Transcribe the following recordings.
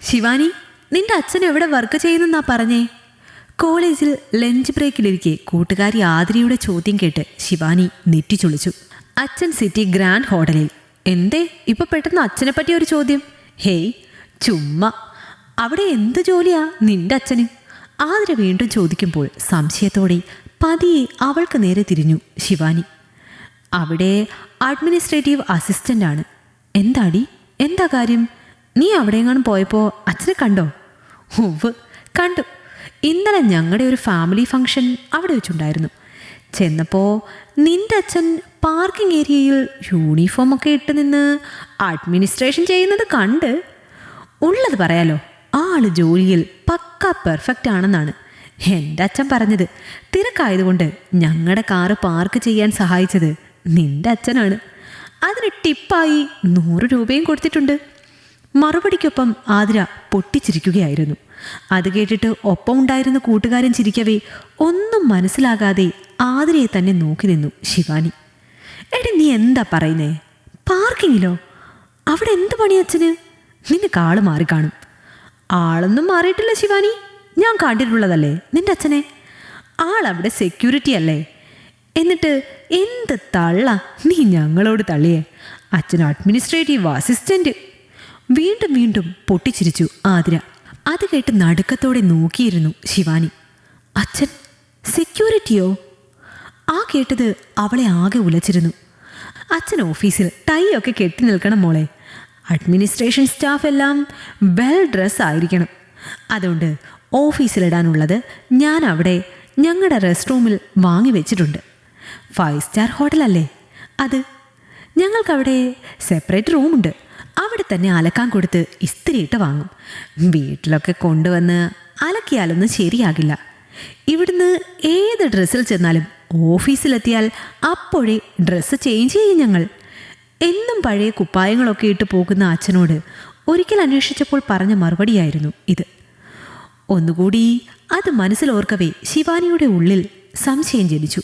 ശിവാനി നിന്റെ അച്ഛൻ എവിടെ വർക്ക് ചെയ്യുന്നെന്നാ പറഞ്ഞേ? കോളേജിൽ ലഞ്ച് ബ്രേക്കിലിരിക്കെ കൂട്ടുകാരി ആതിരയുടെ ചോദ്യം കേട്ട് ശിവാനി നെറ്റിച്ചൊളിച്ചു അച്ഛൻ സിറ്റി ഗ്രാൻഡ് ഹോട്ടലിൽ എന്തേ ഇപ്പൊ പെട്ടെന്ന് അച്ഛനെ പറ്റിയ ഒരു ചോദ്യം? ഹേയ് ചുമ്മാ. അവിടെ എന്ത് ജോലിയാ നിന്റെ അച്ഛന്? ആതിര വീണ്ടും ചോദിക്കുമ്പോൾ സംശയത്തോടെ പതിയെ അവൾക്ക് നേരെ തിരിഞ്ഞു ശിവാനി. അവിടെ അഡ്മിനിസ്ട്രേറ്റീവ് അസിസ്റ്റന്റ് ആണ്. എന്താടി? എന്താ കാര്യം? നീ അവിടെയെങ്ങാനും പോയപ്പോൾ അച്ഛനെ കണ്ടോ? ഉവ് കണ്ടു. ഇന്നലെ ഞങ്ങളുടെ ഒരു ഫാമിലി ഫംഗ്ഷൻ അവിടെ വെച്ചുണ്ടായിരുന്നു. ചെന്നപ്പോൾ നിന്റെ അച്ഛൻ പാർക്കിംഗ് ഏരിയയിൽ യൂണിഫോമൊക്കെ ഇട്ട് നിന്ന് അഡ്മിനിസ്ട്രേഷൻ ചെയ്യുന്നത് കണ്ട്. ഉള്ളത് പറയാലോ ആൾ ജോലിയിൽ പക്ക പെർഫെക്റ്റ് ആണെന്നാണ്. എന്റെ അച്ഛൻ പറഞ്ഞത് തിരക്കായതുകൊണ്ട് ഞങ്ങളുടെ കാറ് പാർക്ക് ചെയ്യാൻ സഹായിച്ചത് നിന്റെ അച്ഛനാണ്. അതിന് ടിപ്പായി നൂറ് രൂപയും കൊടുത്തിട്ടുണ്ട്. മറുപടിക്കൊപ്പം ആതിര പൊട്ടിച്ചിരിക്കുകയായിരുന്നു. അത് കേട്ടിട്ട് ഒപ്പം ഉണ്ടായിരുന്ന കൂട്ടുകാരൻ ചിരിക്കവേ ഒന്നും മനസ്സിലാകാതെ ആതിരയെ തന്നെ നോക്കി നിന്നു ശിവാനി. എടി നീ എന്താ പറയുന്നേ? പാർക്കിങ്ങിലോ? അവിടെ എന്ത് പണി അച്ഛന്? നിന്നെ കാൾ മാറി കാണും. ആളൊന്നും മാറിയിട്ടില്ല ശിവാനി. ഞാൻ കണ്ടിട്ടുള്ളതല്ലേ നിന്റെ അച്ഛനെ? ആളവിടെ സെക്യൂരിറ്റി അല്ലേ? എന്നിട്ട് എന്ത് തള്ള നീ ഞങ്ങളോട് തള്ളിയേ? അച്ഛൻ അഡ്മിനിസ്ട്രേറ്റീവ് അസിസ്റ്റന്റ് വീണ്ടും വീണ്ടും പൊട്ടിച്ചിരിച്ചു ആതിര. അത് കേട്ട് നടുക്കത്തോടെ നോക്കിയിരുന്നു ശിവാനി. അച്ഛൻ സെക്യൂരിറ്റിയോ ആ കേട്ടത് അവളെ ആകെ ഉലച്ചിരുന്നു. അച്ഛൻ ഓഫീസിൽ ടൈയൊക്കെ കെട്ടി നിൽക്കണം മോളെ. അഡ്മിനിസ്ട്രേഷൻ സ്റ്റാഫ് എല്ലാം വെൽ ഡ്രസ് ആയിരിക്കണം. അതുകൊണ്ട് ഓഫീസിലിടാനുള്ളത് ഞാൻ അവിടെ ഞങ്ങളുടെ റെസ്റ്റ് റൂമിൽ വാങ്ങി വെച്ചിട്ടുണ്ട്. ഫൈവ് സ്റ്റാർ ഹോട്ടലല്ലേ അത് ഞങ്ങൾക്കവിടെ സെപ്പറേറ്റ് റൂമുണ്ട് അവിടെ തന്നെ അലക്കാൻ കൊടുത്ത് ഇസ്തിരിയിട്ട് വാങ്ങും. വീട്ടിലൊക്കെ കൊണ്ടുവന്ന് അലക്കിയാലൊന്നും ശരിയാകില്ല. ഇവിടുന്ന് ഏത് ഡ്രസ്സിൽ ചെന്നാലും ഓഫീസിലെത്തിയാൽ അപ്പോഴേ ഡ്രസ്സ് ചേഞ്ച് ചെയ്യും ഞങ്ങൾ. എന്നും പഴയ കുപ്പായങ്ങളൊക്കെ ഇട്ട് പോകുന്ന അച്ഛനോട് ഒരിക്കൽ അന്വേഷിച്ചപ്പോൾ പറഞ്ഞ മറുപടിയായിരുന്നു ഇത്. ഒന്നുകൂടി അത് മനസ്സിലോർക്കവേ ശിവാനിയുടെ ഉള്ളിൽ സംശയം ജനിച്ചു.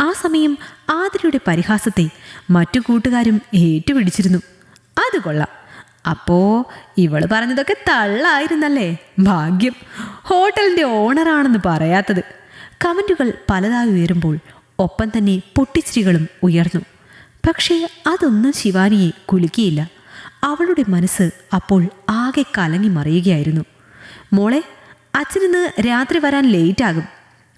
ആ സമയം ആതിരയുടെ പരിഹാസത്തെ മറ്റു കൂട്ടുകാരും ഏറ്റുപിടിച്ചിരുന്നു. അത് കൊള്ളാം. അപ്പോ ഇവൾ പറഞ്ഞതൊക്കെ തള്ളായിരുന്നല്ലേ? ഭാഗ്യം. ഹോട്ടലിന്റെ ഓണറാണെന്ന് പറയാത്തത്. കമന്റുകൾ പലതായി ഉയരുമ്പോൾ ഒപ്പം തന്നെ പൊട്ടിച്ചിരികളും ഉയർന്നു. പക്ഷേ അതൊന്നും ശിവാനിയെ കുലുക്കിയില്ല. അവളുടെ മനസ്സ് അപ്പോൾ ആകെ കലങ്ങി മറിയുകയായിരുന്നു. മോളെ അച്ഛനിന്ന് രാത്രി വരാൻ ലേറ്റ് ആകും.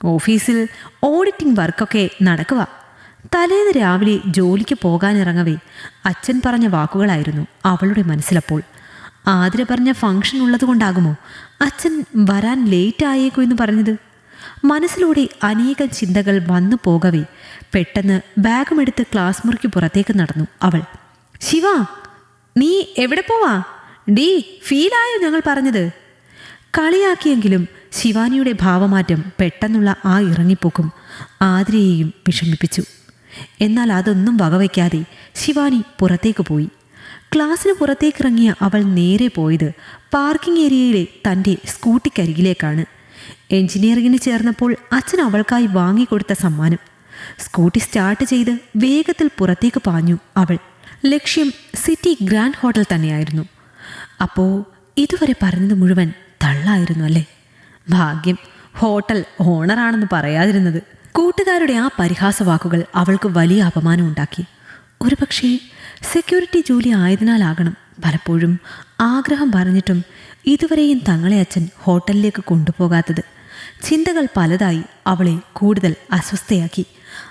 ഓഫീസിൽ ഓഡിറ്റിംഗ് വർക്കൊക്കെ നടക്കുക തലേന്ന് രാവിലെ ജോലിക്ക് പോകാനിറങ്ങവേ അച്ഛൻ പറഞ്ഞ വാക്കുകളായിരുന്നു അവളുടെ മനസ്സിലപ്പോൾ. ആതിര പറഞ്ഞ ഫംഗ്ഷൻ ഉള്ളതുകൊണ്ടാകുമോ അച്ഛൻ വരാൻ ലേറ്റ് ആയേക്കോ എന്ന് പറഞ്ഞത്? മനസ്സിലൂടെ അനേകം ചിന്തകൾ വന്നു പോകവേ. പെട്ടെന്ന് ബാഗുമെടുത്ത് ക്ലാസ് മുറിക്ക് പുറത്തേക്ക് നടന്നു അവൾ. ശിവ നീ എവിടെ പോവാ? ഡീ ഫീലായോ ഞങ്ങൾ പറഞ്ഞത്? കളിയാക്കിയെങ്കിലും ശിവാനിയുടെ ഭാവമാറ്റം പെട്ടെന്നുള്ള ആ ഇറങ്ങിപ്പോക്കും. ആതിരയെയും വിഷമിപ്പിച്ചു. എന്നാൽ അതൊന്നും വകവയ്ക്കാതെ ശിവാനി പുറത്തേക്ക് പോയി. ക്ലാസ്സിന് പുറത്തേക്കിറങ്ങിയ അവൾ നേരെ പോയത് പാർക്കിംഗ് ഏരിയയിലെ തന്റെ സ്കൂട്ടിക്കരികിലേക്കാണ്. എഞ്ചിനീയറിംഗിന് ചേർന്നപ്പോൾ അച്ഛൻ അവൾക്കായി വാങ്ങിക്കൊടുത്ത സമ്മാനം. സ്കൂട്ടി സ്റ്റാർട്ട് ചെയ്ത് വേഗത്തിൽ പുറത്തേക്ക് പാഞ്ഞു അവൾ. ലക്ഷ്യം സിറ്റി ഗ്രാൻഡ് ഹോട്ടൽ തന്നെയായിരുന്നു. അപ്പോൾ ഇതുവരെ പറഞ്ഞത് മുഴുവൻ തള്ളായിരുന്നു അല്ലേ? ഭാഗ്യം ഹോട്ടൽ ഓണറാണെന്ന് പറയാതിരുന്നത്. കൂട്ടുകാരുടെ ആ പരിഹാസവാക്കുകൾ അവൾക്ക് വലിയ അപമാനം ഉണ്ടാക്കി ഒരുപക്ഷേ സെക്യൂരിറ്റി ജോലി ആയതിനാലാകണം. പലപ്പോഴും ആഗ്രഹം പറഞ്ഞിട്ടും ഇതുവരെയും തങ്ങളെ അച്ഛൻ ഹോട്ടലിലേക്ക് കൊണ്ടുപോകാത്തത്. ചിന്തകൾ പലതായി അവളെ കൂടുതൽ അസ്വസ്ഥയാക്കി.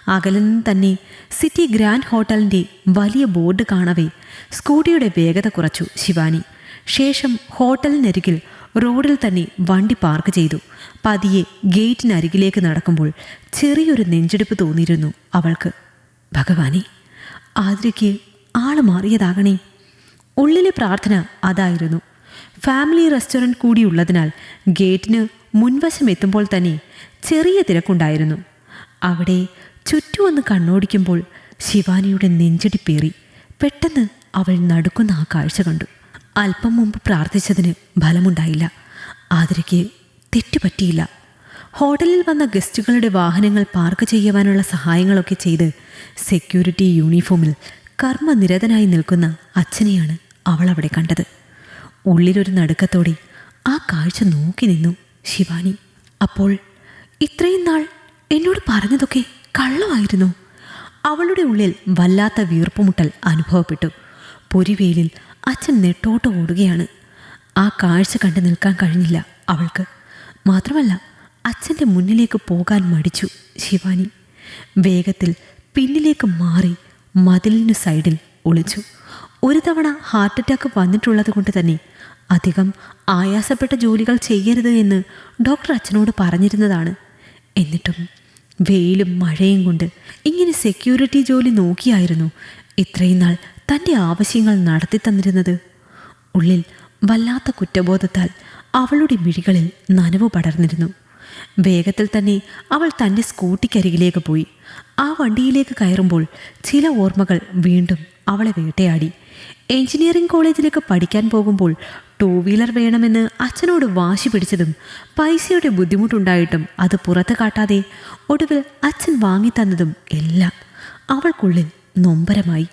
അകലിൽ നിന്ന് തന്നെ സിറ്റി ഗ്രാൻഡ് ഹോട്ടലിന്റെ വലിയ ബോർഡ് കാണവേ സ്കൂട്ടിയുടെ വേഗത കുറച്ചു ശിവാനി. ശേഷം ഹോട്ടലിനരികിൽ റോഡിൽ തന്നെ വണ്ടി പാർക്ക് ചെയ്തു. പതിയെ ഗേറ്റിനരികിലേക്ക് നടക്കുമ്പോൾ ചെറിയൊരു നെഞ്ചെടുപ്പ് തോന്നിയിരുന്നു അവൾക്ക്. ഭഗവാനെ ആതിരയ്ക്ക് ആൾ മാറിയതാകണേ. ഉള്ളിലെ പ്രാർത്ഥന അതായിരുന്നു. ഫാമിലി റെസ്റ്റോറന്റ് കൂടിയുള്ളതിനാൽ ഗേറ്റിന് മുൻവശം എത്തുമ്പോൾ തന്നെ ചെറിയ തിരക്കുണ്ടായിരുന്നു. അവിടെ ചുറ്റുമൊന്ന് കണ്ണോടിക്കുമ്പോൾ ശിവാനിയുടെ നെഞ്ചിടിപ്പേറി പെട്ടെന്ന് അവൾ നടുക്കുന്ന ആ കാഴ്ച കണ്ടു. അല്പം മുമ്പ് പ്രാർത്ഥിച്ചതിന് ഫലമുണ്ടായില്ല. ആതിരയ്ക്ക് തെറ്റുപറ്റിയില്ല ഹോട്ടലിൽ വന്ന ഗസ്റ്റുകളുടെ വാഹനങ്ങൾ പാർക്ക് ചെയ്യുവാനുള്ള സഹായങ്ങളൊക്കെ ചെയ്ത് സെക്യൂരിറ്റി യൂണിഫോമിൽ കർമ്മനിരതനായി നിൽക്കുന്ന അച്ഛനെയാണ് അവൾ അവിടെ കണ്ടത്. ഉള്ളിലൊരു നടുക്കത്തോടെ ആ കാഴ്ച നോക്കി നിന്നു ശിവാനി. അപ്പോൾ ഇത്രയും നാൾ എന്നോട് പറഞ്ഞതൊക്കെ കള്ളമായിരുന്നു. അവളുടെ ഉള്ളിൽ വല്ലാത്ത വീർപ്പുമുട്ടൽ അനുഭവപ്പെട്ടു. പൊരിവെയിലിൽ അച്ഛൻ നെട്ടോട്ട് ഓടുകയാണ്. ആ കാഴ്ച കണ്ടു നിൽക്കാൻ കഴിഞ്ഞില്ല അവൾക്ക്. മാത്രമല്ല അച്ഛന്റെ മുന്നിലേക്ക് പോകാൻ മടിച്ചു ശിവാനി. വേഗത്തിൽ പിന്നിലേക്ക് മാറി മതിലിന് സൈഡിൽ ഒളിച്ചു. ഒരു തവണ ഹാർട്ട് അറ്റാക്ക് വന്നിട്ടുള്ളത് കൊണ്ട് തന്നെ അധികം ആയാസപ്പെട്ട ജോലികൾ ചെയ്യരുത് എന്ന് ഡോക്ടർ അച്ഛനോട് പറഞ്ഞിരുന്നതാണ്. എന്നിട്ടും വെയിലും മഴയും കൊണ്ട് ഇങ്ങനെ സെക്യൂരിറ്റി ജോലി നോക്കിയായിരുന്നു. ഇത്രയും നാൾ തന്റെ ആവശ്യങ്ങൾ നടത്തി തന്നിരുന്നത്? ഉള്ളിൽ വല്ലാത്ത കുറ്റബോധത്താൽ അവളുടെ മിഴികളിൽ നനവ് പടർന്നിരുന്നു. വേഗത്തിൽ തന്നെ അവൾ തന്റെ സ്കൂട്ടിക്കരികിലേക്ക് പോയി. ആ വണ്ടിയിലേക്ക് കയറുമ്പോൾ ചില ഓർമ്മകൾ വീണ്ടും അവളെ വേട്ടയാടി. എഞ്ചിനീയറിംഗ് കോളേജിലേക്ക് പഠിക്കാൻ പോകുമ്പോൾ ടൂ വീലർ വേണമെന്ന് അച്ഛനോട് വാശി പിടിച്ചതും പൈസയുടെ ബുദ്ധിമുട്ടുണ്ടായിട്ടും അത് പുറത്ത് കാട്ടാതെ ഒടുവിൽ അച്ഛൻ വാങ്ങി തന്നതും എല്ലാം അവൾക്കുള്ളിൽ നൊമ്പരമായി.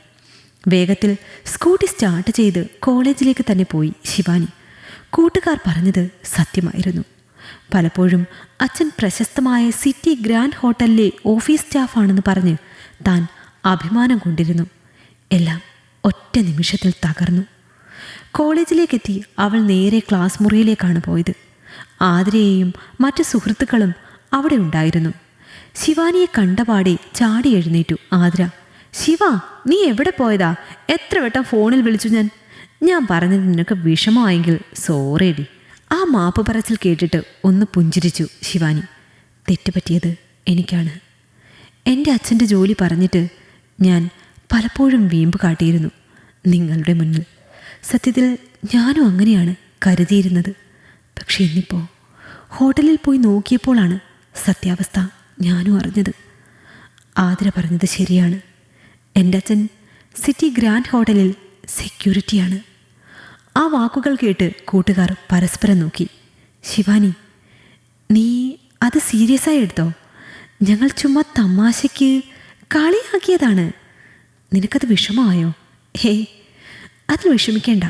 വേഗത്തിൽ സ്കൂട്ടി സ്റ്റാർട്ട് ചെയ്ത് കോളേജിലേക്ക് തന്നെ പോയി ശിവാനി. കൂട്ടുകാർ പറഞ്ഞത് സത്യമായിരുന്നു. പലപ്പോഴും അച്ഛൻ പ്രശസ്തമായ സിറ്റി ഗ്രാൻഡ് ഹോട്ടലിലെ ഓഫീസ് സ്റ്റാഫാണെന്ന് പറഞ്ഞ് താൻ അഭിമാനം കൊണ്ടിരുന്നു. എല്ലാം ഒറ്റ നിമിഷത്തിൽ തകർന്നു. കോളേജിലേക്കെത്തി അവൾ നേരെ ക്ലാസ് മുറിയിലേക്കാണ് പോയത്. ആതിരയെയും മറ്റു സുഹൃത്തുക്കളും അവിടെ ഉണ്ടായിരുന്നു. ശിവാനിയെ കണ്ടപാടെ ചാടി എഴുന്നേറ്റു ആതിര. ശിവ നീ എവിടെ പോയതാ? എത്ര വട്ടം ഫോണിൽ വിളിച്ചു ഞാൻ? ഞാൻ പറഞ്ഞത് നിനക്ക് വിഷമമായെങ്കിൽ സോറേടി ആ മാപ്പ് പറച്ചിൽ കേട്ടിട്ട് ഒന്ന് പുഞ്ചിരിച്ചു ശിവാനി. തെറ്റുപറ്റിയത് എനിക്കാണ്. എന്റെ അച്ഛന്റെ ജോലി പറഞ്ഞിട്ട് ഞാൻ പലപ്പോഴും വീമ്പ് കാട്ടിയിരുന്നു നിങ്ങളുടെ മുന്നിൽ. സത്യത്തിൽ ഞാനും അങ്ങനെയാണ് കരുതിയിരുന്നത്. പക്ഷേ ഇന്നിപ്പോൾ ഹോട്ടലിൽ പോയി നോക്കിയപ്പോഴാണ് സത്യാവസ്ഥ ഞാനും അറിഞ്ഞത്. ആതിര പറഞ്ഞത് ശരിയാണ്. എന്റെ അച്ഛൻ സിറ്റി ഗ്രാൻഡ് ഹോട്ടലിൽ സെക്യൂരിറ്റിയാണ്. ആ വാക്കുകൾ കേട്ട് കൂട്ടുകാർ പരസ്പരം നോക്കി. ശിവാനി നീ അത് സീരിയസ് ആയി എടുത്തോ? ഞങ്ങൾ ചുമ്മാ തമാശയ്ക്ക് കളിയാക്കിയതാണ്. നിനക്കത് വിഷമമായോ? ഹേ അത് വിഷമിക്കേണ്ട.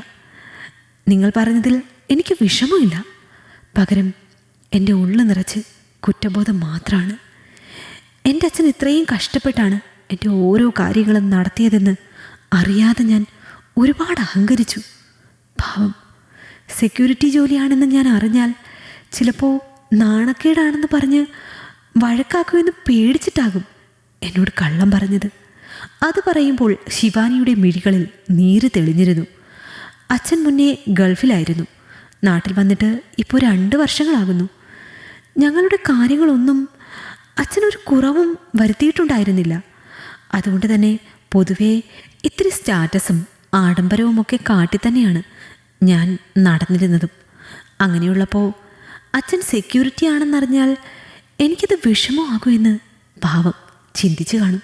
നിങ്ങൾ പറഞ്ഞതിൽ എനിക്ക് വിഷമമില്ല. പകരം എന്റെ ഉള്ളു നിറച്ച് കുറ്റബോധം മാത്രമാണ് എന്റെ അച്ഛൻ ഇത്രയും കഷ്ടപ്പെട്ടാണ് എന്റെ ഓരോ കാര്യങ്ങളും നടത്തിയതെന്ന് അറിയാതെ ഞാൻ ഒരുപാട് അഹങ്കരിച്ചു. പാവം സെക്യൂരിറ്റി ജോലിയാണെന്ന് ഞാൻ അറിഞ്ഞാൽ ചിലപ്പോൾ നാണക്കേടാണെന്ന് പറഞ്ഞ് വഴക്കാക്കുമെന്ന് പേടിച്ചിട്ടാകും എന്നോട് കള്ളം പറഞ്ഞത്. അത് പറയുമ്പോൾ ശിവാനിയുടെ മിഴികളിൽ നീര് തെളിഞ്ഞിരുന്നു. അച്ഛൻ മുന്നേ ഗൾഫിലായിരുന്നു. നാട്ടിൽ വന്നിട്ട് ഇപ്പോൾ രണ്ട് വർഷങ്ങളാകുന്നു. ഞങ്ങളുടെ കാര്യങ്ങളൊന്നും അച്ഛനൊരു കുറവും വരുത്തിയിട്ടുണ്ടായിരുന്നില്ല. അതുകൊണ്ട് തന്നെ പൊതുവേ ഇത്തിരി സ്റ്റാറ്റസും ആഡംബരവും ഒക്കെ കാട്ടി തന്നെയാണ് ഞാൻ നടന്നിരുന്നതും. അങ്ങനെയുള്ളപ്പോൾ അച്ഛൻ സെക്യൂരിറ്റി ആണെന്നറിഞ്ഞാൽ എനിക്കത് വിഷമമാകുമെന്ന് ഭാവം ചിന്തിച്ചു കാണും.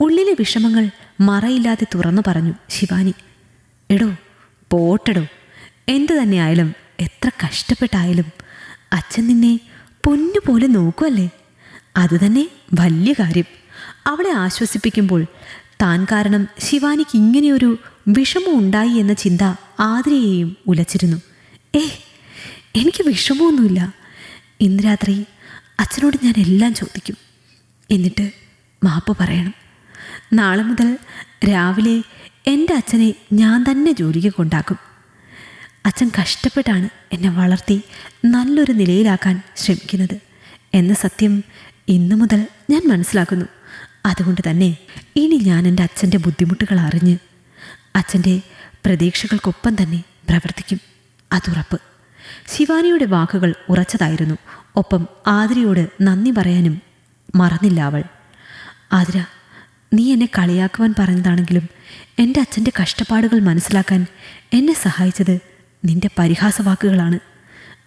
ഉള്ളിലെ വിഷമങ്ങൾ മറയില്ലാതെ തുറന്നു പറഞ്ഞു ശിവാനി. എടോ പോട്ടടോ എന്തു തന്നെയായാലും എത്ര കഷ്ടപ്പെട്ടായാലും അച്ഛൻ നിന്നെ പൊന്നുപോലെ നോക്കുമല്ലേ അതുതന്നെ വലിയ കാര്യം. അവളെ ആശ്വസിപ്പിക്കുമ്പോൾ താൻ കാരണം ശിവാനിക്ക് ഇങ്ങനെയൊരു വിഷമം ഉണ്ടായി എന്ന ചിന്ത ആതിരയെയും ഉലച്ചിരുന്നു. ഏ എനിക്ക് വിഷമമൊന്നുമില്ല. ഇന്ന് രാത്രി അച്ഛനോട് ഞാൻ എല്ലാം ചോദിക്കും. എന്നിട്ട് മാപ്പ് പറയണം. നാളെ മുതൽ രാവിലെ എന്റെ അച്ഛനെ ഞാൻ തന്നെ ജോലിക്ക് കൊണ്ടാക്കും. അച്ഛൻ കഷ്ടപ്പെട്ടാണ് എന്നെ വളർത്തി നല്ലൊരു നിലയിലാക്കാൻ ശ്രമിക്കുന്നത്. എന്ന സത്യം ഇന്നു മുതൽ ഞാൻ മനസ്സിലാക്കുന്നു. അതുകൊണ്ട് തന്നെ ഇനി ഞാൻ എന്റെ അച്ഛന്റെ ബുദ്ധിമുട്ടുകൾ അറിഞ്ഞ് അച്ഛന്റെ പ്രതീക്ഷകൾക്കൊപ്പം തന്നെ പ്രവർത്തിക്കും. അതുറപ്പ് ശിവാനിയുടെ വാക്കുകൾ ഉറച്ചതായിരുന്നു. ഒപ്പം ആതിരയോട് നന്ദി പറയാനും മറന്നില്ല അവൾ. ആതിര നീ എന്നെ കളിയാക്കുവാൻ പറഞ്ഞതാണെങ്കിലും എന്റെ അച്ഛന്റെ കഷ്ടപ്പാടുകൾ മനസ്സിലാക്കാൻ എന്നെ സഹായിച്ചത് നിന്റെ പരിഹാസ വാക്കുകളാണ്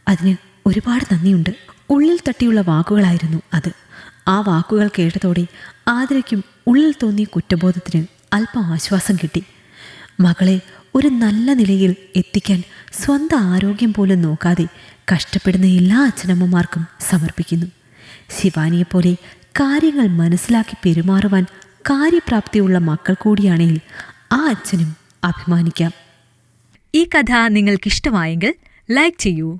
അതിന് ഒരുപാട് നന്ദിയുണ്ട്. ഉള്ളിൽ തട്ടിയുള്ള വാക്കുകളായിരുന്നു അത്. ആ വാക്കുകൾ കേട്ടതോടെ ആതിരയ്ക്കും ഉള്ളിൽ തോന്നിയ കുറ്റബോധത്തിന് അല്പം ആശ്വാസം കിട്ടി. മകളെ ഒരു നല്ല നിലയിൽ എത്തിക്കാൻ സ്വന്തം ആരോഗ്യം പോലും നോക്കാതെ കഷ്ടപ്പെടുന്ന എല്ലാ അച്ഛനമ്മമാർക്കും സമർപ്പിക്കുന്നു. ശിവാനിയെപ്പോലെ കാര്യങ്ങൾ മനസ്സിലാക്കി പെരുമാറുവാൻ കാര്യപ്രാപ്തിയുള്ള മക്കൾ കൂടിയാണെങ്കിൽ ആ അച്ഛനും അഭിമാനിക്കാം. ഈ കഥ നിങ്ങൾക്കിഷ്ടമായെങ്കിൽ ലൈക്ക് ചെയ്യൂ.